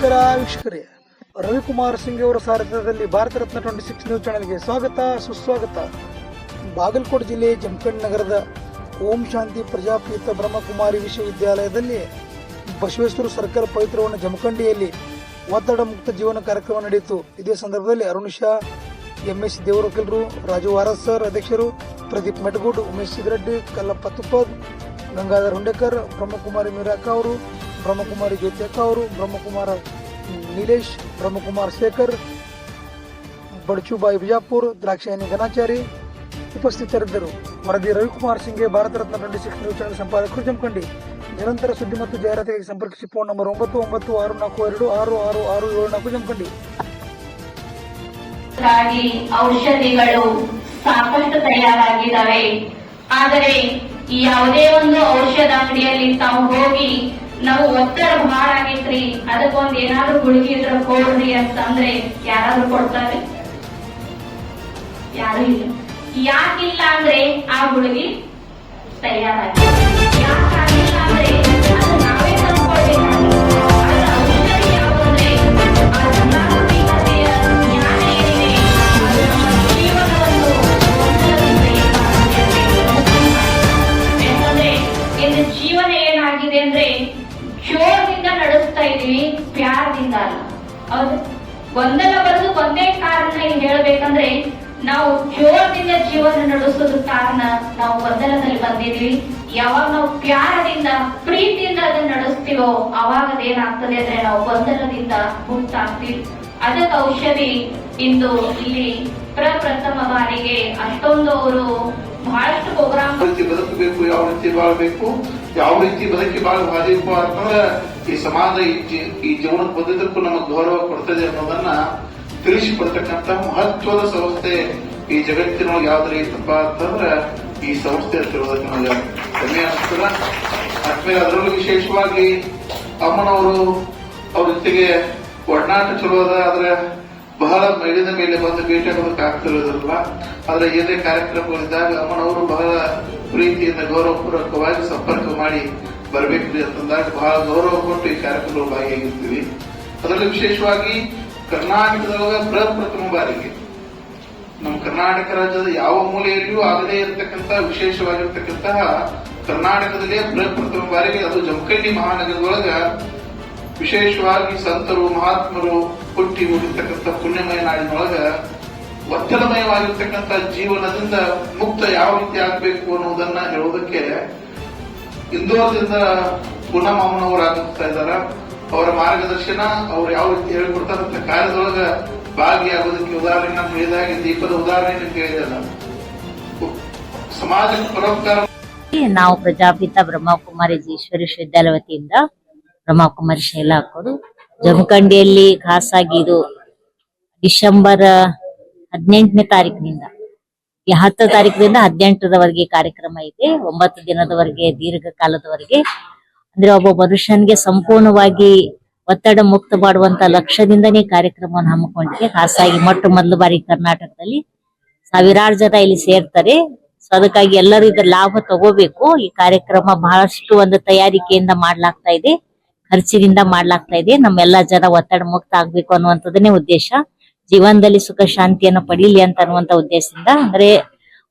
ವೀಕ್ಷಕರೇ. ರವಿಕುಮಾರ್ ಸಿಂಗ್ ಅವರ ಸಾರಥ್ಯದಲ್ಲಿ Bharat Ratna twenty six news ಚಾನೆಲ್ಗೆ ಸ್ವಾಗತ, ಸುಸ್ವಾಗತ. ಬಾಗಲಕೋಟೆ ಜಿಲ್ಲೆ ಜಮಖಂಡ್ ನಗರದ ಓಂ ಶಾಂತಿ ಪ್ರಜಾಪೀಠ ಬ್ರಹ್ಮಕುಮಾರಿ ವಿಶ್ವವಿದ್ಯಾಲಯದಲ್ಲಿ ಬಸವೇಶ್ವರ ಸರ್ಕಲ್ ಪವಿತ್ರವನ ಜಮಖಂಡಿಯಲ್ಲಿ ಒತ್ತಡ ಮುಕ್ತ ಜೀವನ ಕಾರ್ಯಕ್ರಮ ನಡೆಯಿತು. ಇದೇ ಸಂದರ್ಭದಲ್ಲಿ ಅರುಣ್ ಶಾ ಎಂ ಎಸ್ ದೇವರಕಲ್ರು, ರಾಜು ವಾರಸ್ ಸರ್, ಅಧ್ಯಕ್ಷರು ಪ್ರದೀಪ್ ಮೆಟಗೂಡ್, ಉಮೇಶ್ ಸಿದ್ರೆಡ್ಡಿ ಕಲ್ಲಪ್ಪ ತುಪ್ಪದ್, ಗಂಗಾಧರ್ ಹುಂಡೇಕರ್, ಬ್ರಹ್ಮಕುಮಾರಿ ಮೀರಾಕ ಅವರು ಬ್ರಹ್ಮಕುಮಾರಿ ಜ್ಯೋತಿ ಅಕ್ಕ ಅವರು, ಬ್ರಹ್ಮಕುಮಾರ ನೀಲೇಶ್, ಬ್ರಹ್ಮಕುಮಾರ್ ಶೇಖರ್, ಬಡಚುಬಾಯಿ ಬಿಜಾಪುರ್, ದ್ರಾಕ್ಷಾಯಣಿ ಘನಾಚಾರಿ ಉಪಸ್ಥಿತರಿದ್ದರು. ವರದಿ ರವಿಕುಮಾರ್ ಸಿಂಗ್ಗೆ ಭಾರತ ರತ್ನ ಟ್ವೆಂಟಿ ಸಿಕ್ಸ್ ವಿಚಾರ ಸಂಪಾದಕರು ಜಮಖಂಡಿ ನಿರಂತರ ಸುದ್ದಿ ಮತ್ತು ಜಾಹೀರಾತಿಗಾಗಿ ಸಂಪರ್ಕಿಸಿ ಫೋನ್ ನಂಬರ್ ಒಂಬತ್ತು ಒಂಬತ್ತು ಆರು ನಾಲ್ಕು ಎರಡು ಆರು ಆರು ಆರು ಏಳು ನಾಲ್ಕು ಜಮಖಂಡಿ ಔಷಧಿಗಳು ಸಾಕಷ್ಟು ತಯಾರಾಗಿದ್ದಾವೆ. ಆದರೆ ಯಾವುದೇ ಒಂದು ಔಷಧ ಅಂಗಡಿಯಲ್ಲಿ ತಾವು ಹೋಗಿ ನಾವು ಒತ್ತಡ ಭಾಳ ಆಗೈತ್ರಿ. ಅದಕ್ಕೊಂದ್ ಏನಾದ್ರೂ ಗುಳಿಗೆ ಇದ್ರ ಕೊಡ್ರಿ ಅಂತಂದ್ರೆ ಯಾರಾದ್ರೂ ಕೊಡ್ತಾರೆ ಯಾರು ಇಲ್ಲ. ಯಾಕಿಲ್ಲ ಅಂದ್ರೆ ಆ ಗುಳಿಗೆ ತಯಾರಾಗಿ. ಯಾಕಾಗಿಲ್ಲ ಅಂದ್ರೆ ಅದು ನಾವೇ ಜೀವನ ಏನಾಗಿದೆ ಅಂದ್ರೆ ಜೋರದಿಂದ ನಡೆಸ್ತಾ ಇದೀವಿ ಪ್ಯಾರದಿಂದ ಅಲ್ಲ. ಹೌದು? ಗೊಂದಲ ಬರೋದು ಒಂದೇ ಕಾರಣ ಏನ್ ಹೇಳ್ಬೇಕಂದ್ರೆ, ನಾವು ಜೋರದಿಂದ ಜೀವನ ನಡೆಸೋದು ಕಾರಣ ನಾವು ಗೊಂದಲದಲ್ಲಿ ಬಂದಿದ್ವಿ ಯಾವಾಗ ನಾವು ಪ್ಯಾರದಿಂದ, ಪ್ರೀತಿಯಿಂದ ಅದನ್ನ ನಡೆಸ್ತೀವೋ, ಅವಾಗ ಅದೇನಾಗ್ತದೆ ಅಂದ್ರೆ ನಾವು ಗೊಂದಲದಿಂದ ಮುಕ್ತ ಅದಕ್ಕೆ ಔಷಧಿ ಇಂದು ಇಲ್ಲಿ ಪ್ರಪ್ರಥಮ ಬಾರಿಗೆ ಅಷ್ಟೊಂದು ಅವರು ಬಹಳಷ್ಟು ಪ್ರೋಗ್ರಾಮ್ ಬದುಕಬೇಕು, ಯಾವ ರೀತಿ ಬಾಳ್ಬೇಕು, ಯಾವ ರೀತಿ ಬದುಕಿ ಬಾಳ ಬಾಧಿಪು ಅಂತಂದ್ರೆ ಈ ಸಮಾಜ ಈ ಜೀವನ ಬಂದಿದ್ದಕ್ಕೂ ನಮಗೆ ಗೌರವ ಕೊಡ್ತದೆ ಅನ್ನೋದನ್ನ ತಿಳಿಸಿಕೊಡ್ತಕ್ಕಂತ ಮಹತ್ವದ ಸಂಸ್ಥೆ ಈ ಜಗತ್ತಿನೊಳಗೆ ಯಾವ್ದು ಐತಪ್ಪ ಅಂತಂದ್ರೆ ಈ ಸಂಸ್ಥೆ ಅಂತಿರೋದಕ್ಕೆ ನನಗೆ ಹೆಮ್ಮೆ ಅನಿಸ್ತದ. ಆದ್ಮೇಲೆ ಅದರಲ್ಲೂ ವಿಶೇಷವಾಗಿ ಅಮ್ಮನವರು ಅವ್ರ ಜೊತೆಗೆ ಒಡನಾಟ ಚಲೋ ಅದ, ಆದ್ರೆ ಬಹಳ ಮೇಲಿನ ಮೇಲೆ ಬಂದು ಭೇಟಿಯಾಗೋದಕ್ಕೆ ಆಗ್ತಿರೋದಿಲ್ಲ ಆದ್ರೆ ಏನೇ ಕಾರ್ಯಕ್ರಮಗಳಿದ್ದಾಗ ಅಮ್ಮನವರು ಬಹಳ ಪ್ರೀತಿಯಿಂದ ಗೌರವಪೂರ್ವಕವಾಗಿ ಸಂಪರ್ಕ ಮಾಡಿ ಬರಬೇಕ್ರಿ ಅಂತಂದಾಗ ಬಹಳ ಗೌರವ ಕೊಟ್ಟು ಈ ಕಾರ್ಯಕ್ರಮ ಭಾಗಿಯಾಗಿರ್ತೀವಿ. ಅದರಲ್ಲಿ ವಿಶೇಷವಾಗಿ ಕರ್ನಾಟಕದೊಳಗ ಪ್ರಪ್ರಥಮ ಬಾರಿಗೆ. ನಮ್ಮ ಕರ್ನಾಟಕ ರಾಜ್ಯದ ಯಾವ ಮೂಲೆಯಲ್ಲಿಯೂ ಆಗದೇ ಇರತಕ್ಕಂತ ವಿಶೇಷವಾಗಿರ್ತಕ್ಕಂತಹ ಕರ್ನಾಟಕದಲ್ಲೇ ಪ್ರಪ್ರಥಮ ಬಾರಿಗೆ ಅದು ಜಮಖಂಡಿ ಮಹಾನಗರದೊಳಗ ವಿಶೇಷವಾಗಿ ಸಂತರು, ಮಹಾತ್ಮರು ಹುಟ್ಟಿ ಹೋಗಿರ್ತಕ್ಕಂಥ ಪುಣ್ಯಮಯ ನಾಡಿನೊಳಗ ಒತ್ತಡಮಯವಾಗಿರ್ತಕ್ಕಂಥ ಜೀವನದಿಂದ ಮುಕ್ತ ಯಾವ ರೀತಿ ಆಗಬೇಕು ಅನ್ನೋದನ್ನ ಹೇಳೋದಕ್ಕೆ ಇಂದೋರದಿಂದ ಪುನಃ ಮಾಮನವರು ಆಗ್ತಾ ಇದ್ದಾರ. ಅವರ ಮಾರ್ಗದರ್ಶನ ಅವ್ರು ಯಾವ ರೀತಿ ಹೇಳ್ಕೊಡ್ತಾರಂತ ಕಾರ್ಯದೊಳಗ ಭಾಗಿಯಾಗೋದಕ್ಕೆ ಉದಾಹರಣೆ ನಾನು ದೀಪದ ಉದಾಹರಣೆ ನಿಮ್ಗೆ ಹೇಳಿದಲ್ಲ ಸಮಾಜಕ್ಕೆ ಪರೋಪಕಾರ ನಾವು ಪ್ರಜಾಪಿತ ಬ್ರಹ್ಮಕುಮಾರಿ ಈಶ್ವರಿ ವಿಶ್ವವಿದ್ಯಾಲಯ ವತಿಯಿಂದ ಬ್ರಹ್ಮಕುಮಾರಿ ಶೈಲ ಹಾಕೋದು. ಜಮಖಂಡಿಯಲ್ಲಿ ಖಾಸಾಗಿ ಇದು ಡಿಸೆಂಬರ್ ಹದಿನೆಂಟನೇ ತಾರೀಕಿನಿಂದ ಈ ಹತ್ತು ತಾರೀಕಿನಿಂದ ಹದಿನೆಂಟರವರೆಗೆ ಕಾರ್ಯಕ್ರಮ ಇದೆ. ಒಂಬತ್ತು ದಿನದವರೆಗೆ, ದೀರ್ಘಕಾಲದವರೆಗೆ. ಅಂದ್ರೆ ಒಬ್ಬ ಮನುಷ್ಯನಿಗೆ ಸಂಪೂರ್ಣವಾಗಿ ಒತ್ತಡ ಮುಕ್ತ ಮಾಡುವಂತ ಲಕ್ಷ್ಯದಿಂದನೇ ಕಾರ್ಯಕ್ರಮವನ್ನು ಹಮ್ಮಿಕೊಂಡಿದೆ. ಖಾಸಾಗಿ ಮೊಟ್ಟ ಮೊದಲ ಬಾರಿ ಕರ್ನಾಟಕದಲ್ಲಿ. ಸಾವಿರಾರು ಜನ ಇಲ್ಲಿ ಸೇರ್ತಾರೆ. ಸೊ ಅದಕ್ಕಾಗಿ ಎಲ್ಲರೂ ಇದರ ಲಾಭ ತಗೋಬೇಕು. ಈ ಕಾರ್ಯಕ್ರಮ ಬಹಳಷ್ಟು ಒಂದು ತಯಾರಿಕೆಯಿಂದ ಮಾಡಲಾಗ್ತಾ ಇದೆ. ಖರ್ಚಿನಿಂದ ಮಾಡ್ಲಾಗ್ತಾ ಇದೆ. ನಮ್ಮೆಲ್ಲ ಜನ ಒತ್ತಡ ಮುಕ್ತ ಆಗ್ಬೇಕು ಅನ್ನುವಂಥದ್ದನ್ನೇ ಉದ್ದೇಶ. ಜೀವನದಲ್ಲಿ ಸುಖ ಶಾಂತಿಯನ್ನು ಪಡೀಲಿ ಅಂತ ಅನ್ನುವಂತ ಉದ್ದೇಶದಿಂದ. ಅಂದ್ರೆ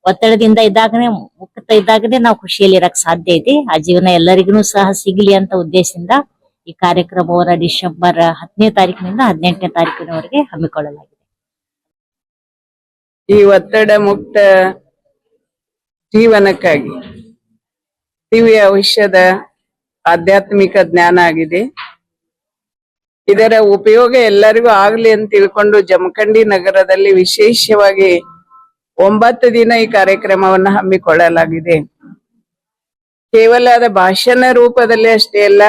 ಒತ್ತಡದಿಂದ ಇದ್ದಾಗನೇ, ಮುಕ್ತ ಇದ್ದಾಗನೇ ನಾವು ಖುಷಿಯಲ್ಲಿ ಇರಕ್ ಸಾಧ್ಯ ಇದೆ. ಆ ಜೀವನ ಎಲ್ಲರಿಗೂ ಸಹ ಸಿಗಲಿ ಅಂತ ಉದ್ದೇಶದಿಂದ ಈ ಕಾರ್ಯಕ್ರಮವನ್ನ ಡಿಸೆಂಬರ್ ಹತ್ತನೇ ತಾರೀಕಿನಿಂದ ಹದಿನೆಂಟನೇ ತಾರೀಕಿನವರೆಗೆ ಹಮ್ಮಿಕೊಳ್ಳಲಾಗಿದೆ. ಈ ಒತ್ತಡ ಮುಕ್ತ ಜೀವನಕ್ಕಾಗಿ ದಿವ್ಯ ಔಷಧ ಆಧ್ಯಾತ್ಮಿಕ ಜ್ಞಾನ ಆಗಿದೆ. ಇದರ ಉಪಯೋಗ ಎಲ್ಲರಿಗೂ ಆಗ್ಲಿ ಅಂತ ತಿಳ್ಕೊಂಡು ಜಮಖಂಡಿ ನಗರದಲ್ಲಿ ವಿಶೇಷವಾಗಿ ಒಂಬತ್ತು ದಿನ ಈ ಕಾರ್ಯಕ್ರಮವನ್ನು ಹಮ್ಮಿಕೊಳ್ಳಲಾಗಿದೆ. ಕೇವಲ ಅದ ಭಾಷಣ ರೂಪದಲ್ಲಿ ಅಷ್ಟೇ ಅಲ್ಲ,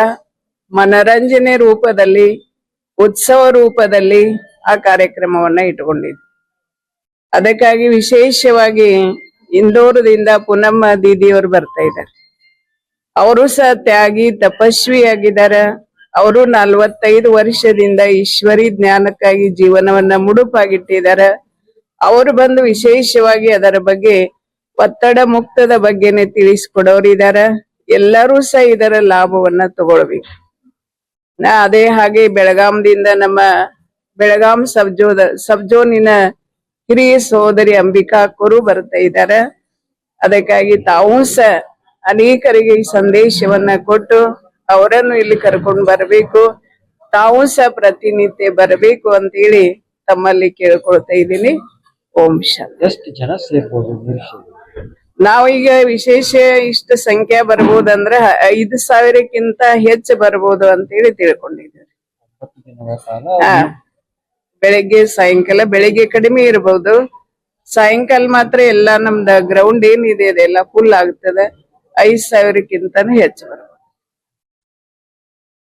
ಮನರಂಜನೆ ರೂಪದಲ್ಲಿ, ಉತ್ಸವ ರೂಪದಲ್ಲಿ ಆ ಕಾರ್ಯಕ್ರಮವನ್ನ ಇಟ್ಟುಕೊಂಡಿದೆ ಅದಕ್ಕಾಗಿ ವಿಶೇಷವಾಗಿ ಇಂದೋರದಿಂದ ಪುನಮ್ಮ ದೀದಿಯವರು ಬರ್ತಾ ಇದ್ದಾರೆ. ಅವರು ಸಹ ತ್ಯಾಗಿ, ತಪಸ್ವಿಯಾಗಿದ್ದಾರೆ. ಅವರು ನಲವತ್ತೈದು ವರ್ಷದಿಂದ ಈಶ್ವರಿ ಜ್ಞಾನಕ್ಕಾಗಿ ಜೀವನವನ್ನ ಮುಡುಪಾಗಿಟ್ಟಿದ್ದಾರೆ. ಅವರು ಬಂದು ವಿಶೇಷವಾಗಿ ಅದರ ಬಗ್ಗೆ ಒತ್ತಡ ಮುಕ್ತದ ಬಗ್ಗೆನೆ ತಿಳಿಸ್ಕೊಡೋರಿದ್ದಾರೆ ಎಲ್ಲರೂ ಸಹ ಇದರ ಲಾಭವನ್ನ ತಗೊಳ್ಬೇಕು. ನಾ ಅದೇ ಹಾಗೆ ಬೆಳಗಾಂದಿಂದ ನಮ್ಮ ಬೆಳಗಾಂ ಸಬ್ಜೋದ ಸಬ್ಜೋನಿನ ಹಿರಿಯ ಸಹೋದರಿ ಅಂಬಿಕಾ ಕುರು ಬರ್ತಾ ಇದ್ದಾರೆ. ಅದಕ್ಕಾಗಿ ತಾವೂ ಸಹ ಅನೇಕರಿಗೆ ಈ ಸಂದೇಶವನ್ನ ಕೊಟ್ಟು ಅವರನ್ನು ಇಲ್ಲಿ ಕರ್ಕೊಂಡು ಬರಬೇಕು. ತಾವು ಸಹ ಪ್ರತಿನಿತ್ಯ ಬರಬೇಕು ಅಂತೇಳಿ ತಮ್ಮಲ್ಲಿ ಕೇಳ್ಕೊಳ್ತಾ ಇದ್ದೀನಿ. ಓಂ ಶಾಂತಿ. ಎಷ್ಟು ಜನ ಸೇರ್ಬೋದು ನಾವೀಗ ವಿಶೇಷ ಇಷ್ಟ ಸಂಖ್ಯೆ ಬರ್ಬೋದಂದ್ರೆ ಐದು ಸಾವಿರಕ್ಕಿಂತ ಹೆಚ್ಚು ಬರ್ಬೋದು ಅಂತೇಳಿ ಹೇಳಿ ಹಾ. ಬೆಳಗ್ಗೆ ಸಾಯಂಕಾಲ ಬೆಳಿಗ್ಗೆ ಕಡಿಮೆ ಇರಬಹುದು ಸಾಯಂಕಾಲ ಮಾತ್ರ ಎಲ್ಲಾ ನಮ್ದ ಗ್ರೌಂಡ್ ಏನಿದೆ ಅದೆಲ್ಲ ಫುಲ್ ಆಗ್ತದೆ. ಐದ್ ಸಾವಿರಕ್ಕಿಂತನೂ ಹೆಚ್ಚು ಬರ್ತದೆ